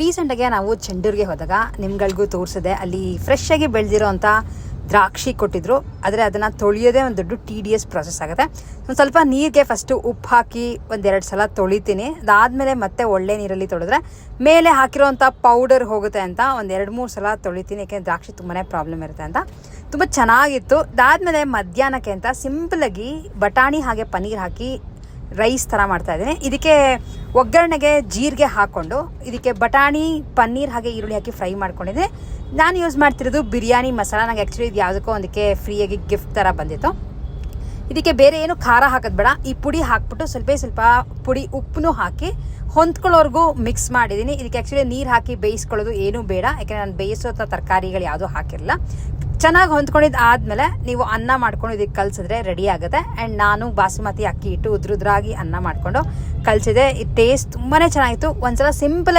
ರೀಸೆಂಟಾಗೆ ನಾವು ಚೆಂಡೂರಿಗೆ ಹೋದಾಗ ನಿಮ್ಗಳಿಗೂ ತೋರಿಸಿದೆ, ಅಲ್ಲಿ ಫ್ರೆಶ್ ಆಗಿ ಬೆಳೆದಿರೋ ದ್ರಾಕ್ಷಿ ಕೊಟ್ಟಿದ್ರು. ಆದರೆ ಅದನ್ನು ತೊಳೆಯೋದೇ ಒಂದು ದೊಡ್ಡ ಟಿ ಡಿ ಎಸ್ ಪ್ರಾಸೆಸ್ ಆಗುತ್ತೆ. ಒಂದು ಸ್ವಲ್ಪ ನೀರಿಗೆ ಫಸ್ಟು ಉಪ್ಪು ಹಾಕಿ ಒಂದೆರಡು ಸಲ ತೊಳಿತೀನಿ. ಅದಾದಮೇಲೆ ಮತ್ತೆ ಒಳ್ಳೆ ನೀರಲ್ಲಿ ತೊಳೆದ್ರೆ ಮೇಲೆ ಹಾಕಿರೋಂಥ ಪೌಡರ್ ಹೋಗುತ್ತೆ ಅಂತ ಒಂದು ಎರಡು ಮೂರು ಸಲ ತೊಳಿತೀನಿ ಯಾಕೆಂದ್ರೆ ದ್ರಾಕ್ಷಿ ತುಂಬಾ ಪ್ರಾಬ್ಲಮ್ ಇರುತ್ತೆ ಅಂತ. ತುಂಬ ಚೆನ್ನಾಗಿತ್ತು. ಅದಾದಮೇಲೆ ಮಧ್ಯಾಹ್ನಕ್ಕೆ ಅಂತ ಸಿಂಪಲಾಗಿ ಬಟಾಣಿ ಹಾಗೆ ಪನ್ನೀರ್ ಹಾಕಿ ರೈಸ್ ಥರ ಮಾಡ್ತಾ ಇದ್ದೀನಿ. ಇದಕ್ಕೆ ಒಗ್ಗರಣೆಗೆ ಜೀರಿಗೆ ಹಾಕ್ಕೊಂಡು, ಇದಕ್ಕೆ ಬಟಾಣಿ, ಪನ್ನೀರ್ ಹಾಗೆ ಈರುಳ್ಳಿ ಹಾಕಿ ಫ್ರೈ ಮಾಡ್ಕೊಂಡಿದ್ದೆ. ನಾನು ಯೂಸ್ ಮಾಡ್ತಿರೋದು ಬಿರಿಯಾನಿ ಮಸಾಲ. ನಂಗೆ ಆ್ಯಕ್ಚುಲಿ ಇದು ಯಾವುದಕ್ಕೋ ಒಂದಕ್ಕೆ ಫ್ರೀಯಾಗಿ ಗಿಫ್ಟ್ ಥರ ಬಂದಿತ್ತು. ಇದಕ್ಕೆ ಬೇರೆ ಏನು ಖಾರ ಹಾಕೋದು ಬೇಡ. ಈ ಪುಡಿ ಹಾಕ್ಬಿಟ್ಟು ಸ್ವಲ್ಪ ಸ್ವಲ್ಪ ಪುಡಿ ಉಪ್ಪನ್ನು ಹಾಕಿ ಹೊಂದ್ಕೊಳ್ಳೋರ್ಗೂ ಮಿಕ್ಸ್ ಮಾಡಿದ್ದೀನಿ. ಇದಕ್ಕೆ ಆ್ಯಕ್ಚುಲಿ ನೀರು ಹಾಕಿ ಬೇಯಿಸ್ಕೊಳ್ಳೋದು ಏನೂ ಬೇಡ. ಯಾಕೆಂದರೆ ನಾನು ಬೇಯಿಸೋ ತರಕಾರಿಗಳು ಯಾವುದೂ ಹಾಕಿರಲಿಲ್ಲ ಚೆನ್ನಾಗಿ ಹೊಂದ್ಕೊಂಡಿದ್ದು ಆದಮೇಲೆ ನೀವು ಅನ್ನ ಮಾಡ್ಕೊಂಡು ಇದಕ್ಕೆ ಕಲಿಸಿದ್ರೆ ರೆಡಿ ಆಗುತ್ತೆ. ಆ್ಯಂಡ್ ನಾನು ಬಾಸುಮತಿ ಅಕ್ಕಿ ಇಟ್ಟು ಉದ್ರುದ್ರಾಗಿ ಅನ್ನ ಮಾಡಿಕೊಂಡು ಕಲಿಸಿದೆ. ಈ ಟೇಸ್ಟ್ ತುಂಬಾ ಚೆನ್ನಾಗಿತ್ತು. ಒಂದ್ಸಲ ಸಿಂಪಲ್